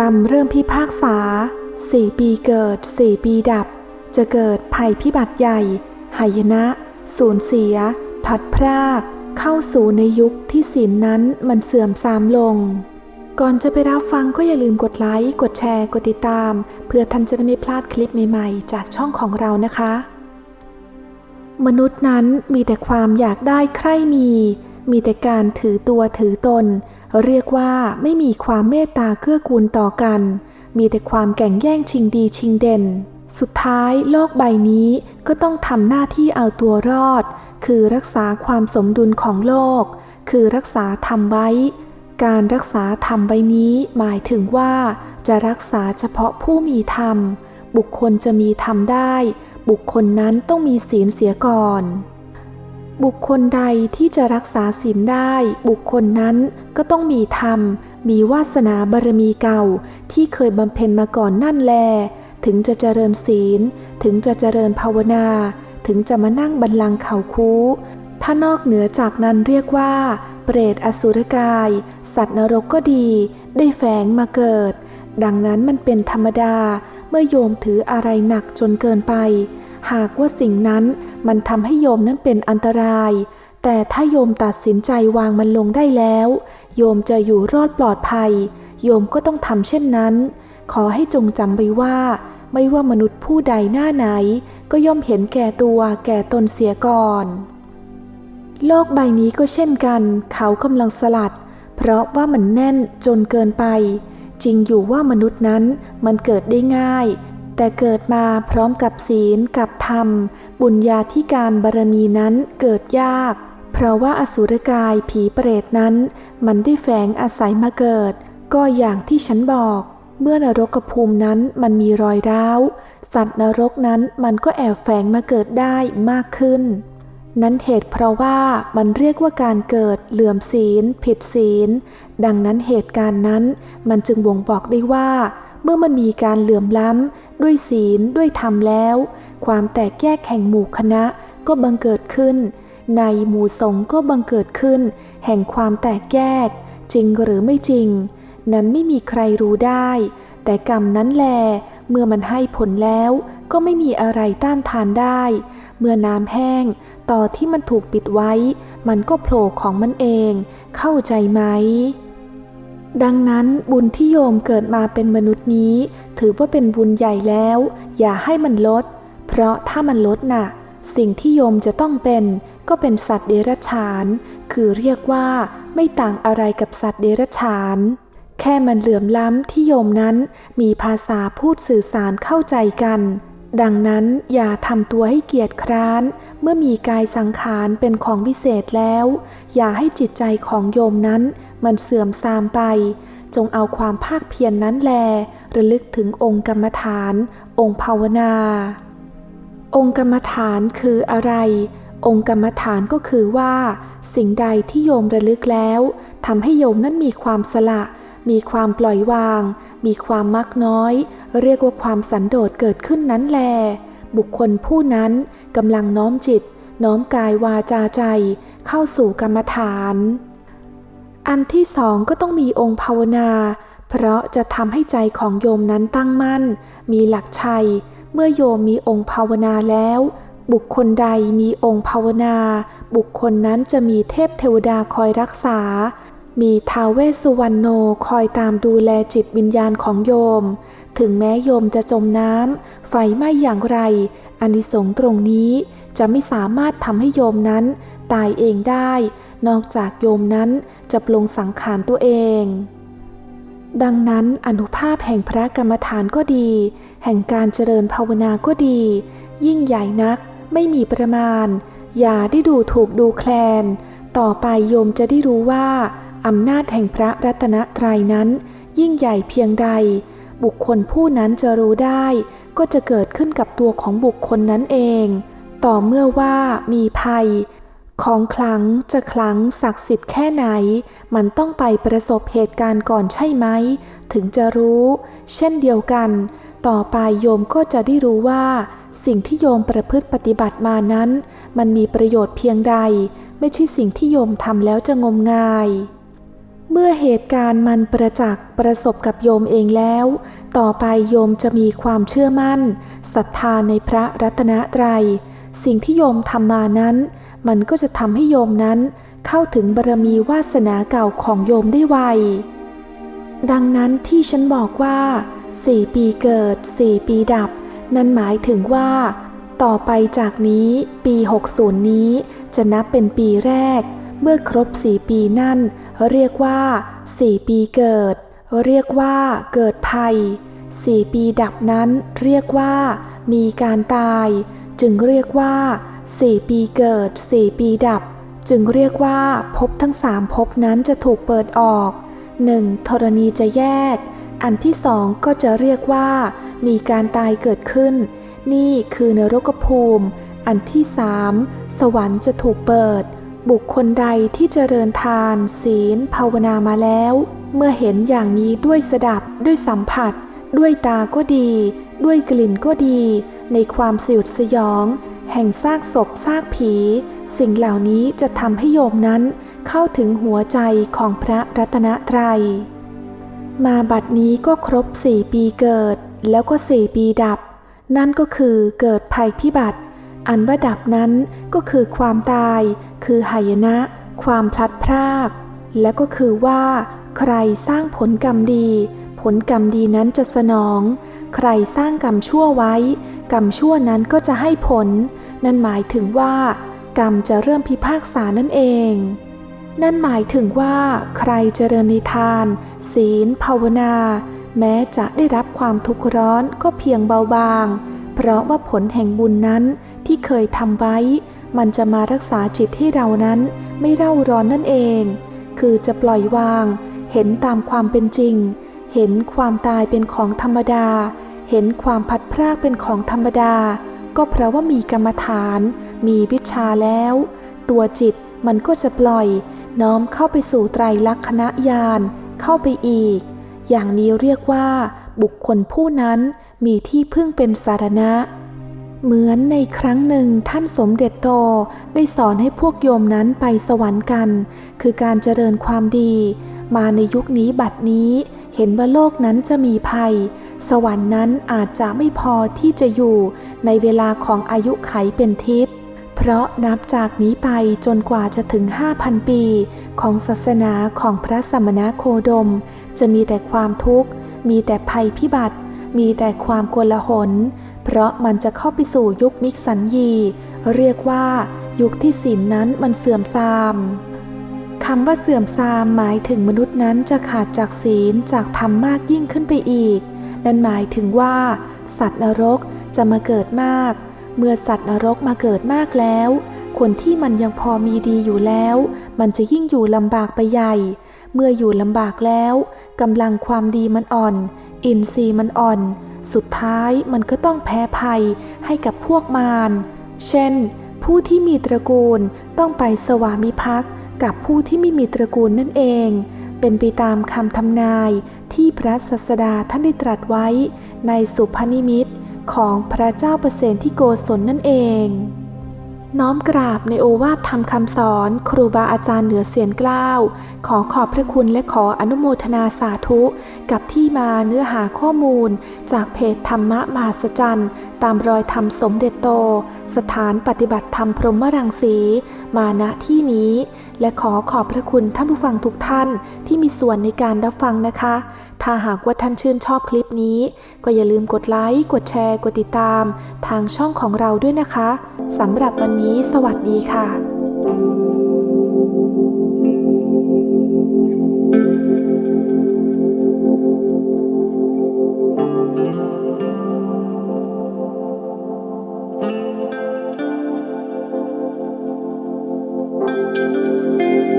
รรมเริ่มพิพากษาสี่ปีเกิดสี่ปีดับ จะเกิดภัยพิบัติใหญ่ หายนะ สูญเสียพัดพราก เข้าสู่ในยุคที่ศีลนั้นมันเสื่อมทรามลง ก่อนจะไปรับฟังก็อย่าลืมกดไลค์ กดแชร์ กดติดตาม เพื่อท่านจะได้ไม่พลาดคลิปใหม่ๆ จากช่องของเรานะคะ มนุษย์นั้นมีแต่ความอยากได้ใคร่มี มีแต่การถือตัวถือตน เรียกว่าไม่มีความเมตตาเกื้อกูลต่อกัน มีแต่ความแก่งแย่งชิงดีชิงเด่น สุดท้ายโลกใบนี้ก็ต้องทำหน้าที่เอาตัวรอด คือรักษาความสมดุลของโลก คือรักษาธรรมไว้ การรักษาธรรมไว้นี้หมายถึงว่าจะรักษาเฉพาะผู้มีธรรม บุคคลจะมีธรรมได้ บุคคลนั้นต้องมีศีลเสียก่อน บุคคลใดที่จะรักษาศีลได้ บุคคลนั้นก็ต้องมีธรรม มีวาสนาบารมีเก่า ที่เคยบำเพ็ญมาก่อนนั่นแล ถึงจะเจริญศีล ถึงจะเจริญภาวนา ถึงจะมานั่งบัลลังเข่าคูถ้านอกเหนือจากนั้นเรียกว่า เปรตอสุรกาย สัตว์นรกก็ดี ได้แฝงมาเกิด ดังนั้นมันเป็นธรรมดา เมื่อโยมถืออะไรหนักจนเกินไป หากว่าสิ่งนั้น มันทำให้โยมนั้นเป็นอันตราย แต่ถ้าโยมตัดสินใจวางมันลงได้แล้ว โยมจะอยู่รอดปลอดภัย โยมก็ต้องทำเช่นนั้น ขอให้จงจำไว้ว่า ไม่ว่ามนุษย์ผู้ใดหน้าไหน ก็ย่อมเห็นแก่ตัวแก่ตนเสียก่อน โลกใบนี้ก็เช่นกัน เขากำลังสลัด เพราะว่ามันแน่นจนเกินไป จริงอยู่ว่ามนุษย์นั้นมันเกิดได้ง่าย แต่เกิดมาพร้อมกับศีลกับธรรม บุญญาธิการบารมีนั้นเกิดยาก เพราะว่าอสุรกายผีเปรตนั้น มันได้แฝงอาศัยมาเกิด ก็อย่างที่ฉันบอก เมื่อนรกภูมินั้นมันมีรอยร้าว สัตว์นรกนั้นมันก็แอบแฝงมาเกิดได้มากขึ้น นั้นเหตุเพราะว่ามันเรียกว่าการเกิดเหลื่อมศีล ผิดศีล ดังนั้นเหตุการณ์นั้น มันจึงบ่งบอกได้ว่า เมื่อมันมีการเหลื่อมล้ำ ด้วยศีลด้วยธรรมแล้ว ความแตกแยกแห่งหมู่คณะก็บังเกิดขึ้น ในหมู่สงฆ์ก็บังเกิดขึ้น แห่งความแตกแยก จริงหรือไม่จริง นั้นไม่มีใครรู้ได้ แต่กรรมนั้นแล เมื่อมันให้ผลแล้วก็ไม่มีอะไรต้านทานได้ เมื่อน้ำแห้ง ต่อที่มันถูกปิดไว้ มันก็โผล่ของมันเอง เข้าใจไหม ดังนั้นบุญที่โยมเกิดมาเป็นมนุษย์นี้ ถือว่าเป็นบุญใหญ่แล้ว อย่าให้มันลด เพราะถ้ามันลดน่ะ สิ่งที่โยมจะต้องเป็น ก็เป็นสัตว์เดรัจฉาน คือเรียกว่าไม่ต่างอะไรกับสัตว์เดรัจฉาน แค่มันเหลื่อมล้ำที่โยมนั้นมีภาษาพูดสื่อสารเข้าใจกัน ดังนั้นอย่าทำตัวให้เกียจคร้าน เมื่อมีกายสังขารเป็นของวิเศษแล้ว อย่าให้จิตใจของโยมนั้น มันเสื่อมทรามไป จงเอาความภาคเพียรนนั้นแล ระลึกถึงองค์กรรมฐาน องค์ภาวนา องค์กรรมฐานคืออะไร องค์กรรมฐานก็คือว่า สิ่งใดที่โยมระลึกแล้วทำให้โยมนั้นมีความสละ มีความปล่อยวาง มีความมักน้อย เรียกว่าความสันโดษเกิดขึ้นนั้นแล บุคคลผู้นั้นกำลังน้อมจิต น้อมกายวาจาใจ เข้าสู่กรรมฐาน อันที่สองก็ต้องมีองค์ภาวนา เพราะจะทำให้ใจของโยมนั้นตั้งมั่น มีหลักชัย เมื่อโยมมีองค์ภาวนาแล้ว บุคคลใดมีองค์ภาวนา บุคคลนั้นจะมีเทพเทวดาคอยรักษา มีท้าเวสสุวรรณโนคอยตามดูแลจิตวิญญาณของโยม ถึงแม้โยมจะจมน้ำไฟไหม้อย่างไรอานิสงส์ตรงนี้จะไม่สามารถทำให้โยมนั้น ตายเองได้ นอกจากโยมนั้น จะปลงสังขารตัวเอง ดังนั้นอนุภาพแห่งพระกรรมฐานก็ดี แห่งการเจริญภาวนาก็ดี ยิ่งใหญ่นักไม่มีประมาณ อย่าได้ดูถูกดูแคลน ต่อไปโยมจะได้รู้ว่าอำนาจแห่งพระรัตนตรัยนั้น ยิ่งใหญ่เพียงใด บุคคลผู้นั้นจะรู้ได้ ก็จะเกิดขึ้นกับตัวของบุคคลนั้นเอง ต่อเมื่อว่ามีภัย ของขลังจะขลังศักดิ์สิทธิ์แค่ไหน มันต้องไปประสบเหตุการณ์ก่อนใช่ไหม ถึงจะรู้ เช่นเดียวกัน ต่อไปโยมก็จะได้รู้ว่า สิ่งที่โยมประพฤติปฏิบัติมานั้น มันมีประโยชน์เพียงใด ไม่ใช่สิ่งที่โยมทำแล้วจะงมงาย เมื่อเหตุการณ์มันประจักษ์ประสบกับโยมเองแล้ว ต่อไปโยมจะมีความเชื่อมั่นศรัทธาในพระรัตนตรัย สิ่งที่โยมทำมานั้น มันก็จะทำให้โยมนั้นเข้าถึงบารมีวาสนาเก่าของโยมได้ไว ดังนั้นที่ฉันบอกว่าสี่ปีเกิดสี่ปีดับ นั่นหมายถึงว่า ต่อไปจากนี้ปี 60 นี้จะนับเป็นปีแรก เมื่อครบสี่ปีนั่น เรียกว่าสี่ปีเกิด เรียกว่าเกิดภัยสี่ปีดับนั้นเรียกว่ามีการตาย จึงเรียกว่าสี่ปีเกิดสี่ปีดับ จึงเรียกว่าภพทั้งสามภพนั้นจะถูกเปิดออกหนึ่งธรณีจะแยก อันที่สองก็จะเรียกว่า มีการตายเกิดขึ้น นี่คือนรกภูมิ อันที่สามสวรรค์จะถูกเปิด บุคคลใดที่เจริญทาน ศีล ภาวนามาแล้ว เมื่อเห็นอย่างนี้ด้วยสดับด้วยสัมผัส ด้วยตาก็ดี ด้วยกลิ่นก็ดี ในความสยดสยอง แห่งซากศพซากผี สิ่งเหล่านี้จะทำให้โยมนั้นเข้าถึงหัวใจของพระรัตนตรัย มาบัดนี้ก็ครบสี่ปีเกิดแล้วก็สี่ปีดับ นั่นก็คือเกิดภัยพิบัติ อันว่าดับนั้นก็คือความตาย คือหายนะ ความพลัดพราก และก็คือว่า ใครสร้างผลกรรมดี ผลกรรมดีนั้นจะสนอง ใครสร้างกรรมชั่วไว้ กรรมชั่วนั้นก็จะให้ผล นั่นหมายถึงว่า กรรมจะเริ่มพิพากษานั่นเอง นั่นหมายถึงว่า ใครเจริญในทาน ศีล ภาวนา แม้จะได้รับความทุกข์ร้อนก็เพียงเบาบาง เพราะว่าผลแห่งบุญนั้นที่เคยทำไว้ มันจะมารักษาจิตให้เรานั้นไม่เร่าร้อนนั่นเอง คือจะปล่อยวาง เห็นตามความเป็นจริง เห็นความตายเป็นของธรรมดา เห็นความพัดพรากเป็นของธรรมดา ก็เพราะว่ามีกรรมฐาน มีวิชาแล้ว ตัวจิตมันก็จะปล่อย น้อมเข้าไปสู่ไตรลักษณญาณเข้าไปอีก อย่างนี้เรียกว่า บุคคลผู้นั้นมีที่พึ่งเป็นสารณะ เหมือนในครั้งหนึ่งท่านสมเด็จโตได้สอนให้พวกโยมนั้นไปสวรรค์กัน คือการเจริญความดี มาในยุคนี้บัดนี้เห็นว่าโลกนั้นจะมีภัย สวรรค์นั้นอาจจะไม่พอที่จะอยู่ในเวลาของอายุไขเป็นทิพย์ เพราะนับจากนี้ไปจนกว่าจะถึง 5,000 ปี ของศาสนาของพระสมณโคดม จะมีแต่ความทุกข์ มีแต่ภัยพิบัติ มีแต่ความโกลาหล เพราะมันจะเข้าไปสู่ยุคมิกสัญญีเรียกว่า ยุคที่ศีลนนั้นมันเสื่อมทรามคำว่าเสื่อมทรามหมายถึงมนุษย์นั้นจะขาดจากศีลจากธรรมมากยิ่งขึ้นไปอีก นั่นหมายถึงว่า สัตว์นรกจะมาเกิดมาก เมื่อสัตว์นรกมาเกิดมากแล้ว คนที่มันยังพอมีดีอยู่แล้ว มันจะยิ่งอยู่ลำบากไปใหญ่ เมื่ออยู่ลำบากแล้วกำลังความดีมันอ่อน อินทรีย์มันอ่อน สุดท้ายมันก็ต้องแพ้ภัยให้กับพวกมารเช่น ผู้ที่มีตระกูลต้องไปสวามิภักดิ์กับผู้ที่ไม่มีตระกูลนั่นเอง เป็นไปตามคำทำนาย ที่พระศาสดาท่านได้ตรัสไว้ในสุพนิมิตของพระเจ้าประเสนที่โกศลนั่นเอง น้อมกราบในโอวาทธรรมคำสอนครูบาอาจารย์เหนือเสียนเกล้าขอขอบพระคุณและขออนุโมทนาสาธุ กับที่มาเนื้อหาข้อมูล จากเพจธรรมะมหัศจรรย์ตามรอยธรรมสมเด็จโต สถานปฏิบัติธรรมพรหมรังสี มาณที่นี้ และขอขอบพระคุณท่านผู้ฟังทุกท่านที่มีส่วนในการรับฟังนะคะ ถ้าหากว่าท่านชื่นชอบคลิปนี้ ก็อย่าลืมกดไลค์ กดแชร์ กดติดตาม ทางช่องของเราด้วยนะคะ สำหรับวันนี้สวัสดีค่ะ